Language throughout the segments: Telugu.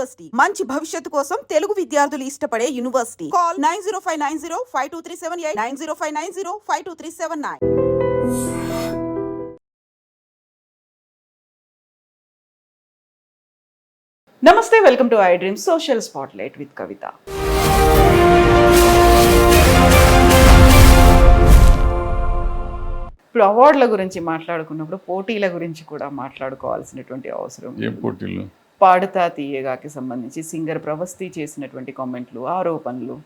యూనివర్సిటీ. మంచి భవిష్యత్తు కోసం తెలుగు విద్యార్థులు ఇష్టపడే university. Call nine zero five nine zero five two three seven eight nine zero five nine zero five two three seven nine. నమస్తే welcome to I dream social spotlight with Kavitha. ఇప్పుడు అవార్డుల గురించి మాట్లాడుకున్నప్పుడు పోటీల గురించి కూడా మాట్లాడుకోవాల్సినటువంటి అవసరం ఏం పోటీలు? పాడుతా తీయగాకి సంబంధించి సింగర్ ప్రవస్తి చేసినటువంటి కామెంట్లు ఆరోపణలు?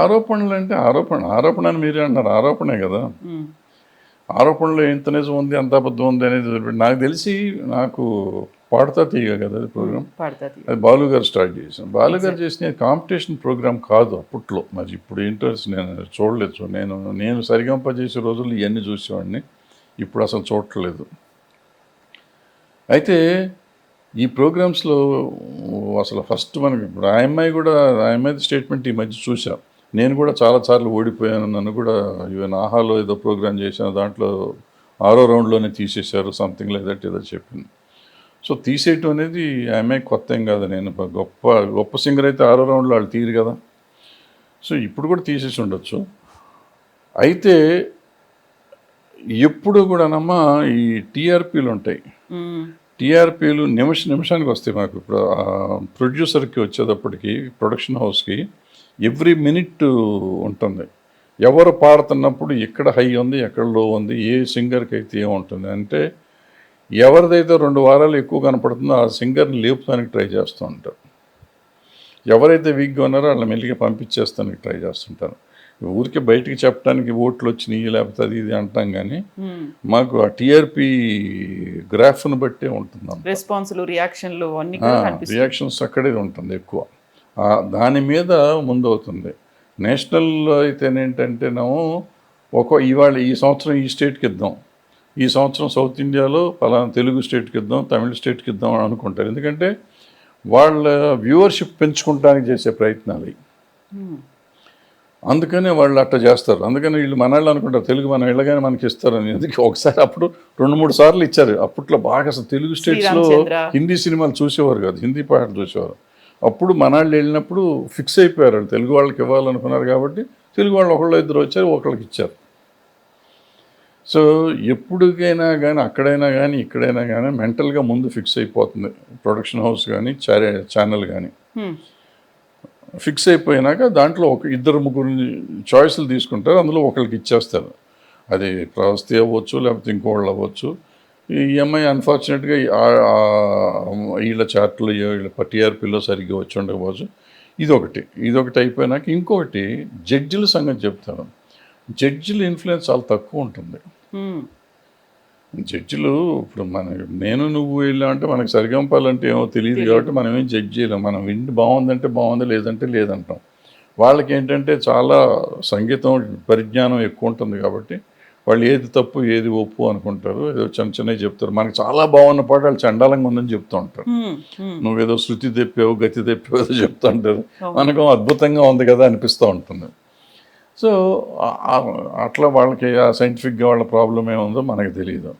ఆరోపణలు అంటే ఆరోపణ ఆరోపణ అని మీరే అన్నారు ఆరోపణే కదా. ఆరోపణలో ఎంత నిజం ఉంది ఎంత అబద్ధం ఉంది అనేది నాకు తెలిసి నాకు పాడుతా తీయగ కదా అది ప్రోగ్రామ్? అది బాలు గారు స్టార్ట్ చేశాను బాలు గారు చేసిన కాంపిటీషన్ ప్రోగ్రామ్ కాదు అప్పట్లో. మరి ఇప్పుడు ఏంటో నేను చూడలేదు. నేను నేను సరిగంప చేసే రోజుల్లో ఇవన్నీ చూసేవాడిని. ఇప్పుడు అసలు చూడట్లేదు. అయితే ఈ ప్రోగ్రామ్స్లో అసలు ఫస్ట్ మనకి ఇప్పుడు ఆ అమ్మాయి కూడా ఆ అమ్మాయి స్టేట్మెంట్ ఈ మధ్య చూసాం నేను కూడా చాలాసార్లు ఓడిపోయాను. నన్ను కూడా ఈవెన్ ఆహాలో ఏదో ప్రోగ్రామ్ చేశాను. దాంట్లో ఆరో రౌండ్లోనే తీసేశారు సంథింగ్ లేదంటే ఏదో చెప్పింది. సో తీసేయటం అనేది ఆ అమ్మాయి కొత్త ఏం కాదు. నేను గొప్ప గొప్ప సింగర్ అయితే ఆరో రౌండ్లో వాళ్ళు తీరు కదా. సో ఇప్పుడు కూడా తీసేసి ఉండొచ్చు. అయితే ఎప్పుడు కూడానమ్మా ఈ టీఆర్పీలు ఉంటాయి. టీఆర్పీలు నిమిష నిమిషానికి వస్తాయి మాకు. ఇప్పుడు ప్రొడ్యూసర్కి వచ్చేటప్పటికి ప్రొడక్షన్ హౌస్కి ఎవ్రీ మినిట్ ఉంటుంది. ఎవరు పాడుతున్నప్పుడు ఎక్కడ హై ఉంది ఎక్కడ లో ఉంది ఏ సింగర్కి అయితే ఏముంటుంది అంటే ఎవరిదైతే రెండు వారాలు ఎక్కువ కనపడుతుందో ఆ సింగర్ని లేపుతానికి ట్రై చేస్తూ ఉంటారు. ఎవరైతే వీక్గా ఉన్నారో వాళ్ళని మెల్లిగా పంపించేస్తానికి ట్రై చేస్తుంటారు. ఊరికే బయటికి చెప్పడానికి ఓట్లు వచ్చినాయి లేకపోతే అది ఇది అంటాం కానీ. మాకు ఆ టీఆర్పీ గ్రాఫ్ను బట్టే ఉంటుంది రెస్పాన్సులు రియాక్షన్లు అన్ని రియాక్షన్స్ అక్కడే ఉంటుంది ఎక్కువ. దాని మీద ముందవుతుంది. నేషనల్ అయితేనేంటంటేనేమో ఒక ఇవాళ ఈ సంవత్సరం ఈ స్టేట్కి ఇద్దాం. ఈ సంవత్సరం సౌత్ ఇండియాలో పలానా తెలుగు స్టేట్కి ఇద్దాం తమిళ స్టేట్కి ఇద్దాం అని అనుకుంటారు. ఎందుకంటే వాళ్ళ వ్యూవర్షిప్ పెంచుకుంటానికి చేసే ప్రయత్నాలు అందుకనే వాళ్ళు అట్లా చేస్తారు. అందుకని వీళ్ళు మనవాళ్ళు అనుకుంటారు తెలుగు మనం వెళ్ళగానే మనకి ఇస్తారని ఎందుకు ఒకసారి అప్పుడు రెండు మూడు సార్లు ఇచ్చారు. అప్పట్లో బాగా అసలు తెలుగు స్టేట్స్లో. హిందీ సినిమాలు చూసేవారు కాదు హిందీ పాటలు చూసేవారు. అప్పుడు మనాళ్ళు వెళ్ళినప్పుడు ఫిక్స్ అయిపోయారు. వాళ్ళు తెలుగు వాళ్ళకి ఇవ్వాలనుకున్నారు కాబట్టి తెలుగు వాళ్ళు ఒకళ్ళు ఇద్దరు వచ్చారు ఒకళ్ళకి ఇచ్చారు. సో ఎప్పటికైనా కానీ అక్కడైనా కానీ ఇక్కడైనా కానీ మెంటల్గా ముందు ఫిక్స్ అయిపోతుంది. ప్రొడక్షన్ హౌస్ కానీ ఛానల్ కానీ ఫిక్స్ అయిపోయినాక దాంట్లో ఒక ఇద్దరు ముగ్గురు చాయిస్లు తీసుకుంటారు అందులో ఒకరికి ఇచ్చేస్తారు. అది ప్రవస్తి అవ్వచ్చు లేకపోతే ఇంకోళ్ళు అవ్వచ్చు. ఈ ఈఎంఐ అన్ఫార్చునేట్గా వీళ్ళ చార్ట్లు వీళ్ళ టీఆర్పీలో సరిగ్గా వచ్చి ఉండకపోవచ్చు. ఇదొకటి. ఇదొకటి అయిపోయినాక ఇంకొకటి జడ్జిల సంగతి చెప్తాను. జడ్జిల ఇన్ఫ్లుయెన్స్ చాలా తక్కువ ఉంటుంది. జడ్జిలు ఇప్పుడు మన నేను నువ్వు వెళ్ళామంటే మనకు సరిగంపాలంటే ఏమో తెలియదు కాబట్టి మనం ఏం జడ్జ్ చేయలేం. మనం విండి బాగుందంటే బాగుంది లేదంటే లేదంటాం. వాళ్ళకి ఏంటంటే చాలా సంగీతం పరిజ్ఞానం ఎక్కువ ఉంటుంది కాబట్టి వాళ్ళు ఏది తప్పు ఏది ఒప్పు అనుకుంటారు. ఏదో చిన్న చిన్నవి చెప్తారు. మనకి చాలా బాగున్న పాట వాళ్ళు చండాలంగా ఉందని చెప్తూ ఉంటారు. నువ్వేదో శృతి తెప్పావు గతి తెప్పావు ఏదో చెప్తూ ఉంటారు. మనకు అద్భుతంగా ఉంది కదా అనిపిస్తూ ఉంటుంది. సో అట్లా వాళ్ళకి ఆ సైంటిఫిక్గా వాళ్ళ ప్రాబ్లం ఏముందో మనకు తెలియదు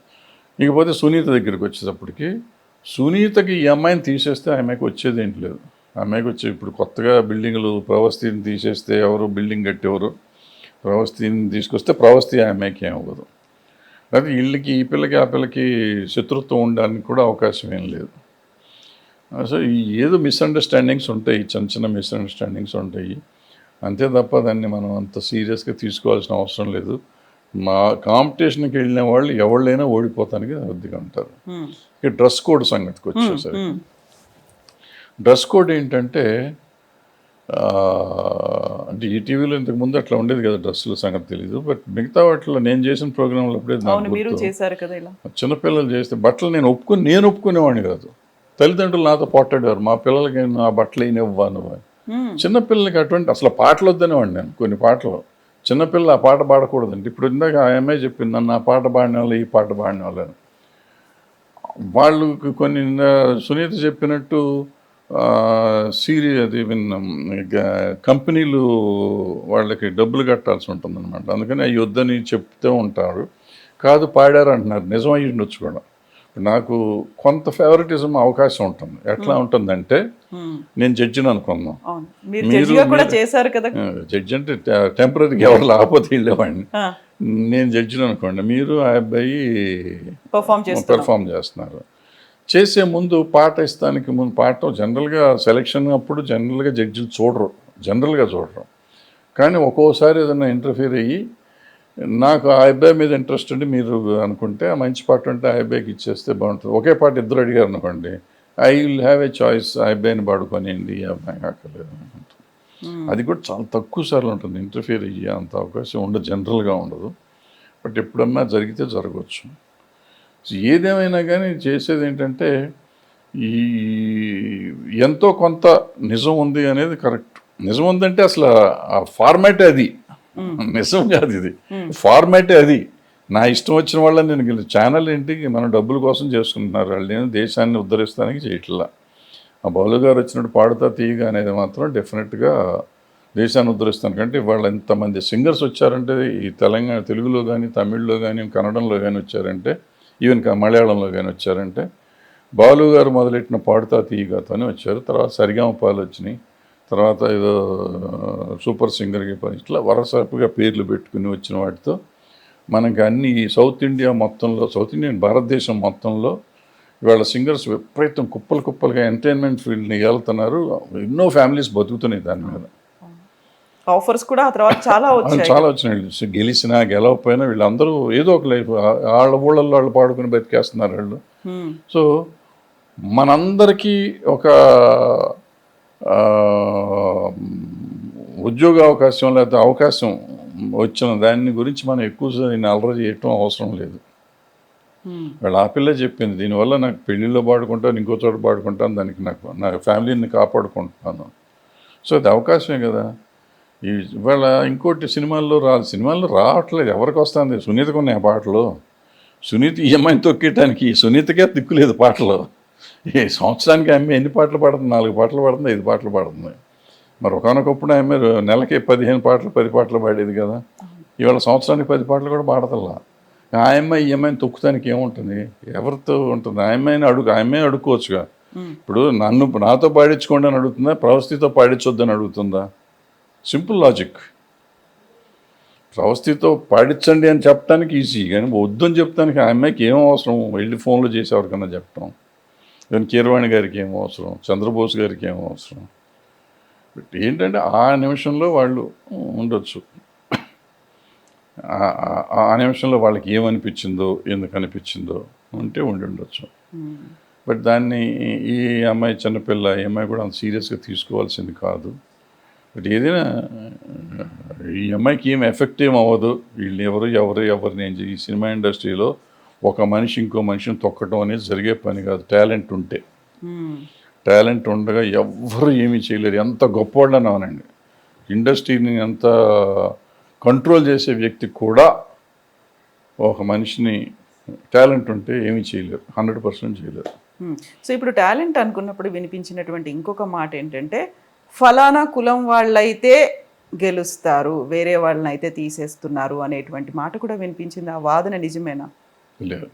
ఇకపోతే సునీత దగ్గరికి వచ్చేటప్పటికి సునీతకి ఈ అమ్మాయిని తీసేస్తే ఆమెకు వచ్చేది ఏంటి లేదు. ఆమెకు వచ్చే ఇప్పుడు కొత్తగా బిల్డింగ్లు ప్రవస్తిని తీసేస్తే ఎవరు బిల్డింగ్ కట్టేవారు? ప్రవస్తిని తీసుకొస్తే ప్రవస్తి ఆమెకి ఏం అవ్వదు. అది వీళ్ళకి ఈ పిల్లకి ఆ పిల్లకి శత్రుత్వం ఉండడానికి కూడా అవకాశం ఏం లేదు. సో ఏదో మిస్అండర్స్టాండింగ్స్ ఉంటాయి చిన్న చిన్న మిస్అండర్స్టాండింగ్స్ ఉంటాయి. అంతే తప్ప దాన్ని మనం అంత సీరియస్గా తీసుకోవాల్సిన అవసరం లేదు. మా కాంపిటీషన్కి వెళ్ళిన వాళ్ళు ఎవళ్ళైనా ఓడిపోతానికి అర్థంగా ఉంటారు. ఇక డ్రెస్ కోడ్ సంగతికి వచ్చేసరికి. డ్రెస్ కోడ్ ఏంటంటే అంటే ఈ టీవీలో ఇంతకు ముందు అట్లా ఉండేది కదా డ్రెస్సుల సంగతి తెలీదు. బట్ మిగతా వాటిలో నేను చేసిన ప్రోగ్రాంలో అప్పుడే చిన్నపిల్లలు చేస్తే బట్టలు నేను ఒప్పుకొని నేను ఒప్పుకునేవాడిని కాదు. తల్లిదండ్రులు నాతో పోట్లాడేవారు మా పిల్లలకి నా బట్టలు అయినవ్వా నువ్వు చిన్నపిల్లలకి అటువంటి అసలు పాటలు వద్దనేవాడిని నేను కొన్ని పాటలు. చిన్నపిల్ల ఆ పాట పాడకూడదండి. ఇప్పుడు ఇందాక ఆ అమ్మాయి చెప్పింది నన్ను ఆ పాట పాడిన వాళ్ళు ఈ పాట పాడిన వాళ్ళని వాళ్ళు కొన్ని సునీత చెప్పినట్టు సీరి అది విన్ కంపెనీలు వాళ్ళకి డబ్బులు కట్టాల్సి ఉంటుంది అనమాట అందుకని అవి వద్దని చెప్తూ ఉంటారు. కాదు పాడారు అంటున్నారు. నిజం అయ్యి ఉండొచ్చు కూడా. నాకు కొంత ఫేవరెటిజం అవకాశం ఉంటుంది. ఎట్లా ఉంటుందంటే Hmm. నేను జడ్జిని అనుకుందాం మీరు జడ్జి అంటే టెంపరీగా ఎవరు లేకపోతే వెళ్ళేవాడిని నేను జడ్జిని అనుకోండి. మీరు ఆ అబ్బాయి పర్ఫామ్ చేస్తున్నారు. చేసే ముందు పాట ఇస్తానికి ముందు పాట జనరల్గా సెలెక్షన్ అప్పుడు జనరల్గా జడ్జిలు చూడరు. జనరల్గా చూడరు. కానీ ఒక్కోసారి ఏదైనా ఇంటర్ఫీర్ అయ్యి నాకు ఆ అబ్బాయి మీద ఇంట్రెస్ట్ ఉండి మీరు అనుకుంటే ఆ మంచి పాట ఉంటే ఆ అబ్బాయికి ఇచ్చేస్తే బాగుంటుంది. ఒకే పాట ఇద్దరు అడిగారు అనుకోండి I will have a choice ఆ అబ్బాయిని పాడుకోనివ్వండి ఈ అబ్బాయి కాకలేదు అనుకుంటాను అది కూడా చాలా తక్కువ సార్లు ఉంటుంది. ఇంటర్ఫియర్ అయ్యే అంత అవకాశం ఉండదు జనరల్గా ఉండదు. బట్ ఎప్పుడన్నా జరిగితే జరగవచ్చు. ఏదేమైనా కానీ చేసేది ఏంటంటే ఈ ఎంతో కొంత నిజం ఉంది అనేది కరెక్ట్. నిజం ఉందంటే అసలు ఆ ఫార్మాటే అది. నిజం కాదు ఇది. ఫార్మాటే అది. నా ఇష్టం వచ్చిన వాళ్ళని నేను గెలి- ఛానల్ ఏంటి? మన డబ్బుల కోసం చేసుకుంటున్నారు. వాళ్ళు నేను దేశాన్ని ఉద్ధరిస్తానికి చేయట్లా. ఆ బాలు గారు వచ్చినట్టు పాడుతా తీయగా అనేది మాత్రం డెఫినెట్గా దేశాన్ని ఉద్ధరిస్తాను. కంటే ఇవాళ ఎంతమంది సింగర్స్ వచ్చారంటే ఈ తెలంగాణ తెలుగులో కానీ తమిళ్ళో కానీ కన్నడంలో కానీ వచ్చారంటే ఈవెన్ మలయాళంలో కానీ వచ్చారంటే బాలు గారు మొదలెట్టిన పాడుతా తీయగాతోనే వచ్చారు. తర్వాత సరిగమ పాలు వచ్చినాయి. తర్వాత ఏదో సూపర్ సింగర్కి పని ఇట్లా వరసపుగా పేర్లు పెట్టుకుని వచ్చిన వాటితో మనకి అన్ని సౌత్ ఇండియా మొత్తంలో సౌత్ ఇండియన్ భారతదేశం మొత్తంలో ఇవాళ సింగర్స్ విపరీతం కుప్పలు కుప్పలుగా ఎంటర్టైన్మెంట్ ఫీల్డ్ని వెళ్తున్నారు ఎన్నో ఫ్యామిలీస్ బతుకుతున్నాయి దాని మీద. ఆఫర్స్ కూడా ఆ తర్వాత చాలా వచ్చాయి. చాలా వచ్చినాయి. గెలిచినా గెలవకపోయినా వీళ్ళందరూ ఏదో ఒక లైఫ్ వాళ్ళ ఊళ్ళల్లో వాళ్ళు పాడుకుని బతికేస్తున్నారు వాళ్ళు. సో మనందరికీ ఒక ఉద్యోగ అవకాశం లేకపోతే అవకాశం వచ్చిన దాని గురించి మనం ఎక్కువ దీన్ని అలర చేయటం అవసరం లేదు. వాళ్ళ ఆ పిల్ల చెప్పింది దీనివల్ల నాకు పెళ్ళిలో పాడుకుంటాను ఇంకో చోట పాడుకుంటాను దానికి నాకు నా ఫ్యామిలీని కాపాడుకుంటున్నాను. సో అది అవకాశమే కదా. ఈ ఇవాళ ఇంకోటి సినిమాల్లో రా సినిమాల్లో రావట్లేదు ఎవరికి వస్తుంది? సునీతకు ఉన్నాయి ఆ పాటలు. సునీత ఈ అమ్మాయిని తొక్కేయటానికి సునీతకే దిక్కులేదు పాటలు. ఈ సంవత్సరానికి ఆమె ఎన్ని పాటలు పాడుతుంది? నాలుగు పాటలు పాడుతుంది ఐదు పాటలు పాడుతుంది. మరి ఒకనొకప్పుడు ఆమె నెలకి పదిహేను పాటలు పది పాటలు పాడేది కదా. ఇవాళ సంవత్సరానికి పది పాటలు కూడా పాడతల్లా. ఆ అమ్మాయి ఈ అమ్మాయిని తొక్కుతానికి ఏముంటుంది? ఎవరితో ఉంటుంది? ఆ అమ్మాయిని అడుగు ఆ అమ్మాయి అడుక్కోవచ్చుగా. ఇప్పుడు నన్ను నాతో పాడించుకోండి అని అడుగుతుందా? ప్రవస్థితో పాడించొద్దని అడుగుతుందా? Simple logic. ప్రవస్థితో పాడించండి అని చెప్పడానికి ఈజీ కానీ వద్దని చెప్తానికి ఆ అమ్మాయికి ఏం అవసరం? వెళ్ళి ఫోన్లో చేసి ఎవరికన్నా కానీ కీరవాణి గారికి ఏం అవసరం? చంద్రబోస్ గారికి ఏం అవసరం? బట్ ఏంటంటే ఆ నిమిషంలో వాళ్ళు ఉండొచ్చు. ఆ- నిమిషంలో వాళ్ళకి ఏమనిపించిందో ఎందుకు అనిపించిందో ఉంటే ఉండి ఉండొచ్చు. బట్ దాన్ని ఈ అమ్మాయి చిన్నపిల్ల ఈ అమ్మాయి కూడా అంత సీరియస్గా తీసుకోవాల్సింది కాదు. బట్ ఏదైనా ఈ అమ్మాయికి ఏం ఎఫెక్ట్ ఏం అవ్వదు. వీళ్ళు ఎవరు ఎవరు ఎవరు నేను ఈ సినిమా ఇండస్ట్రీలో ఒక మనిషి ఇంకో మనిషిని తొక్కడం అనేది జరిగే పని కాదు. టాలెంట్ ఉంటే. టాలెంట్ ఉండగా ఎవ్వరు ఏమీ చేయలేరు. ఎంత గొప్పవాళ్ళని అవనండి. ఇండస్ట్రీని ఎంత కంట్రోల్ చేసే వ్యక్తి కూడా ఒక మనిషిని టాలెంట్ ఉంటే ఏమీ చేయలేరు. హండ్రెడ్ పర్సెంట్ చేయలేరు. సో ఇప్పుడు టాలెంట్ అనుకున్నప్పుడు వినిపించినటువంటి ఇంకొక మాట ఏంటంటే ఫలానా కులం వాళ్ళైతే గెలుస్తారు వేరే వాళ్ళని అయితే తీసేస్తున్నారు అనేటువంటి మాట కూడా వినిపించింది. ఆ వాదన నిజమేనా? లేదు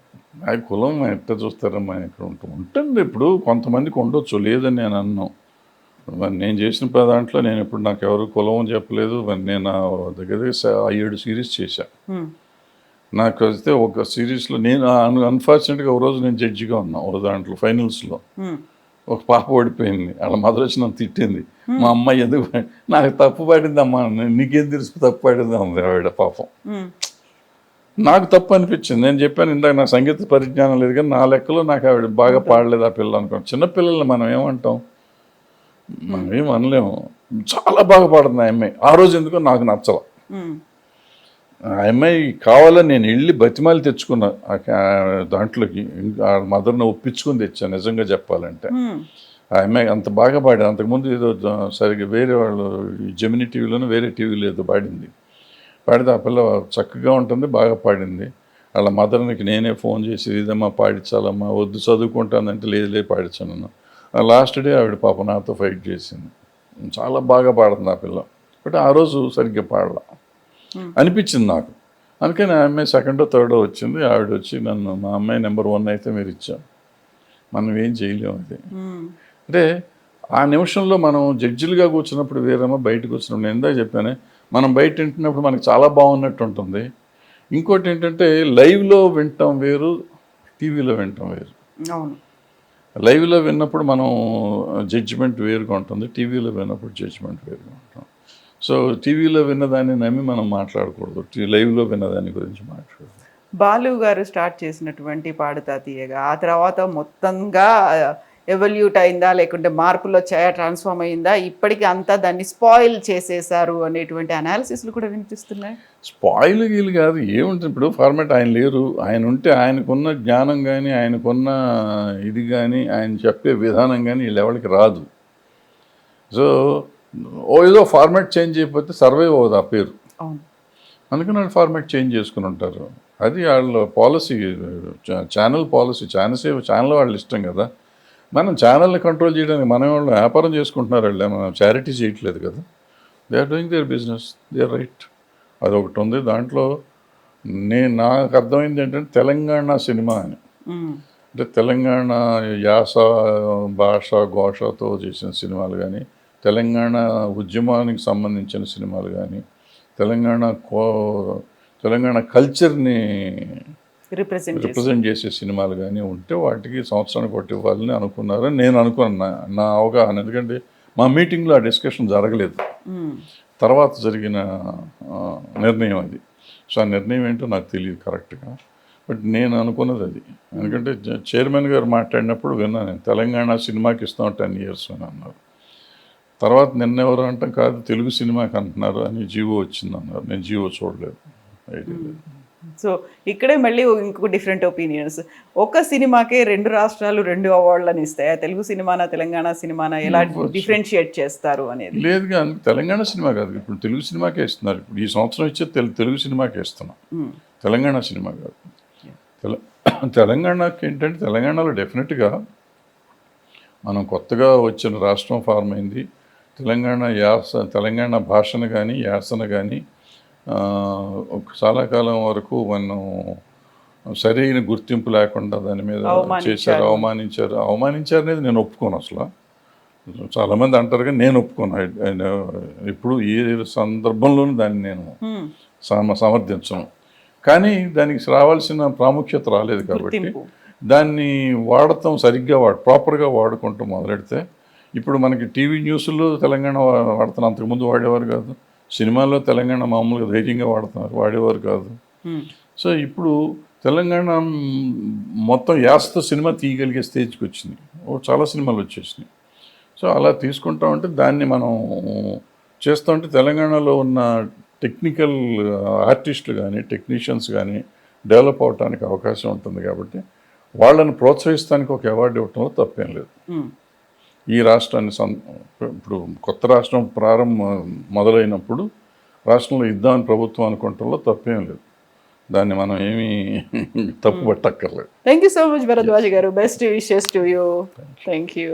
ఆ కులం ఎట్లా చూస్తారమ్మా? ఇక్కడ ఉంటుంది ఉంటుంది ఇప్పుడు కొంతమందికి ఉండొచ్చు లేదని నేను అన్నాను మరి నేను చేసిన దాంట్లో నేను ఇప్పుడు నాకు ఎవరు కులం అని చెప్పలేదు. మరి నేను దగ్గర దగ్గర ఏడు సిరీస్ చేశా. నాకు అయితే ఒక సిరీస్లో నేను అన్ఫార్చునేట్గా ఒక రోజు నేను జడ్జిగా ఉన్నా ఒక దాంట్లో ఫైనల్స్లో. ఒక పాప ఓడిపోయింది. వాళ్ళ మదర్ వచ్చి నన్ను తిట్టింది. మా అమ్మాయి ఎందుకు నాకు తప్పు పడింది అమ్మా నీకేం తెలుసు తప్పు పడింది? అంది ఆవిడ పాపం. నాకు తప్పు అనిపించింది. నేను చెప్పాను ఇందాక నాకు సంగీత పరిజ్ఞానం లేదు కానీ నా లెక్కలో నాకు ఆవిడ బాగా పాడలేదు ఆ పిల్ల అనుకో చిన్నపిల్లల్ని మనం ఏమంటాం? మనం ఏం అనలేము. చాలా బాగా పాడుతుంది ఆ అమ్మాయి. ఆ రోజు ఎందుకో నాకు నచ్చల. ఆ అమ్మాయి కావాలని నేను వెళ్ళి బతిమాలి తెచ్చుకున్నా దాంట్లోకి ఇంకా ఆ మదర్ని ఒప్పించుకొని తెచ్చాను నిజంగా చెప్పాలంటే. ఆ అమ్మాయి అంత బాగా పాడింది అంతకుముందు ఏదో సరిగ్గా వేరే వాళ్ళు జమినీ టీవీలోనూ వేరే టీవీలో ఏదో పాడింది. పాడితే ఆ పిల్ల చక్కగా ఉంటుంది బాగా పాడింది. వాళ్ళ మదర్నికి నేనే ఫోన్ చేసి ఇదమ్మా పాడించాలమ్మా వద్దు చదువుకుంటానంటే లేదు లేదు పాడించాను లాస్ట్ డే ఆవిడ పాప నాతో ఫైట్ చేసింది. చాలా బాగా పాడుతుంది ఆ పిల్ల. బట్ ఆ రోజు సరిగ్గా పాడలా. అనిపించింది నాకు. అందుకని ఆ అమ్మాయి సెకండో థర్డో వచ్చింది. ఆవిడ వచ్చి నన్ను మా అమ్మాయి నెంబర్ వన్ అయితే మీరు ఇచ్చాం మనం ఏం చేయలేము అది. అంటే ఆ నిమిషంలో మనం జడ్జిలుగా కూర్చున్నప్పుడు వేరేమో బయటకు వచ్చినప్పుడు నేను ఇందాక చెప్పానే మనం బయట వింటున్నప్పుడు మనకు చాలా బాగున్నట్టు ఉంటుంది. ఇంకోటి ఏంటంటే లైవ్లో వింటాం వేరు టీవీలో వింటాం వేరు. అవును. లైవ్లో విన్నప్పుడు మనం జడ్జిమెంట్ వేరుగా ఉంటుంది. టీవీలో విన్నప్పుడు జడ్జిమెంట్ వేరుగా ఉంటాం. సో టీవీలో విన్నదాన్ని నమ్మి మనం మాట్లాడకూడదు. లైవ్లో విన్నదాని గురించి మాట్లాడదు బాలు గారు స్టార్ట్ చేసినటువంటి పాడుతా తీయగా ఆ తర్వాత మొత్తంగా ఎవల్యూట్ అయిందా లేకుంటే మార్పులు వచ్చాయా ట్రాన్స్ఫార్మ్ అయిందా? ఇప్పటికీ అంతా దాన్ని స్పాయిల్ చేసేసారు అనేటువంటి అనాలిసిస్లు కూడా వినిపిస్తున్నాయి. స్పాయిల్ గీలు కాదు ఏముంటుంది? ఇప్పుడు ఫార్మాట్ ఆయన లేరు. ఆయన ఉంటే ఆయనకున్న జ్ఞానం కానీ ఆయనకున్న ఇది కానీ ఆయన చెప్పే విధానం కానీ వీళ్ళెవరికి రాదు. సో ఓ ఏదో ఫార్మాట్ చేంజ్ అయిపోతే సర్వైవ్ అవ్వదు ఆ పేరు. అందుకని వాళ్ళు ఫార్మాట్ చేంజ్ చేసుకుని ఉంటారు. అది వాళ్ళ policy channel policy channels channel వాళ్ళు ఇష్టం కదా. మనం ఛానల్ని కంట్రోల్ చేయడానికి మన వాళ్ళు వ్యాపారం చేసుకుంటున్నారు వాళ్ళే మనం చారిటీ చేయట్లేదు కదా. They are doing their business they are right అది ఒకటి ఉంది. దాంట్లో నేను నాకు అర్థమైంది ఏంటంటే తెలంగాణ సినిమా అని. అంటే తెలంగాణ యాస భాష ఘోషతో చేసిన సినిమాలు కానీ తెలంగాణ ఉద్యమానికి సంబంధించిన సినిమాలు కానీ తెలంగాణ కో తెలంగాణ కల్చర్ని రిప్రజెంట్ చేసి. రిప్రజెంట్ చేసే సినిమాలు కానీ ఉంటే వాటికి సంవత్సరానికి ఒకటి ఇవ్వాలని అనుకున్నారని నేను అనుకున్నా. నా- అవగాహన. ఎందుకంటే మా మీటింగ్లో ఆ డిస్కషన్ జరగలేదు. తర్వాత జరిగిన నిర్ణయం అది. సో ఆ నిర్ణయం ఏంటో నాకు తెలియదు కరెక్ట్గా. బట్ నేను అనుకున్నది అది. ఎందుకంటే చైర్మన్ గారు మాట్లాడినప్పుడు విన్నాను నేను తెలంగాణ సినిమాకి ఇస్తాం టెన్ ఇయర్స్ అని అన్నారు. తర్వాత నిన్న ఎవరు అంటాం కాదు తెలుగు సినిమాకి అంటున్నారు అని జీవో వచ్చింది అన్నారు నేను జీవో చూడలేదు. ఐడియా లేదు. సో ఇక్కడే మళ్ళీ ఇంకొక డిఫరెంట్ ఒపీనియన్స్ ఒక సినిమాకే రెండు రాష్ట్రాలు రెండు అవార్డులను ఇస్తాయా? తెలుగు సినిమానా తెలంగాణ సినిమానా? ఎలా డిఫరెన్షియేట్ చేస్తారు అనేది? లేదు కానీ తెలంగాణ సినిమా కాదు. ఇప్పుడు తెలుగు సినిమాకే ఇస్తున్నారు. ఇప్పుడు ఈ సంవత్సరం ఇచ్చే తెలు తెలుగు సినిమాకే ఇస్తున్నాం. తెలంగాణ సినిమా కాదు. తెల తెలంగాణకి ఏంటంటే తెలంగాణలో డెఫినెట్గా మనం కొత్తగా వచ్చిన రాష్ట్రం ఫార్మ్ అయింది. తెలంగాణ యాస తెలంగాణ భాషను కానీ యాసను కానీ చాలా కాలం వరకు మనం సరైన గుర్తింపు లేకుండా దాని మీద. చేశారు అవమానించారు అవమానించారు అనేది నేను ఒప్పుకోను అసలు చాలామంది అంటారు కానీ నేను ఒప్పుకోను ఇప్పుడు ఏ సందర్భంలోనూ దాన్ని నేను. సమ సమర్థించను కానీ దానికి రావాల్సిన ప్రాముఖ్యత రాలేదు కాబట్టి. దాన్ని వాడటం సరిగ్గా వాడు ప్రాపర్గా వాడుకుంటూ మొదలెడితే ఇప్పుడు మనకి టీవీ న్యూస్లో తెలంగాణ వా- వాడుతున్న అంతకుముందు వాడేవారు కాదు సినిమాల్లో తెలంగాణ మామూలుగా ధైర్యంగా వాడుతున్నారు వాడేవారు కాదు. సో ఇప్పుడు తెలంగాణ మొత్తం యాస్త సినిమా తీయగలిగే స్టేజ్కి వచ్చింది ఓ చాలా సినిమాలు వచ్చేసినాయి సో అలా తీసుకుంటా ఉంటే దాన్ని మనం చేస్తూ ఉంటే తెలంగాణలో ఉన్న టెక్నికల్ ఆర్టిస్టులు కానీ టెక్నీషియన్స్ కానీ డెవలప్ అవడానికి అవకాశం ఉంటుంది కాబట్టి వాళ్ళని ప్రోత్సహిస్తానికి ఒక అవార్డు ఇవ్వటంలో తప్పేం లేదు. ఈ రాష్ట్రాన్ని సం ఇప్పుడు కొత్త రాష్ట్రం ప్రారంభం మొదలైనప్పుడు రాష్ట్రంలో ఇద్దామని ప్రభుత్వం అనుకోవటంలో తప్పేం లేదు. దాన్ని మనం ఏమీ తప్పు పట్టక్కర్లేదు. Thank you so much Bharadwaj garu. Best wishes to you thank you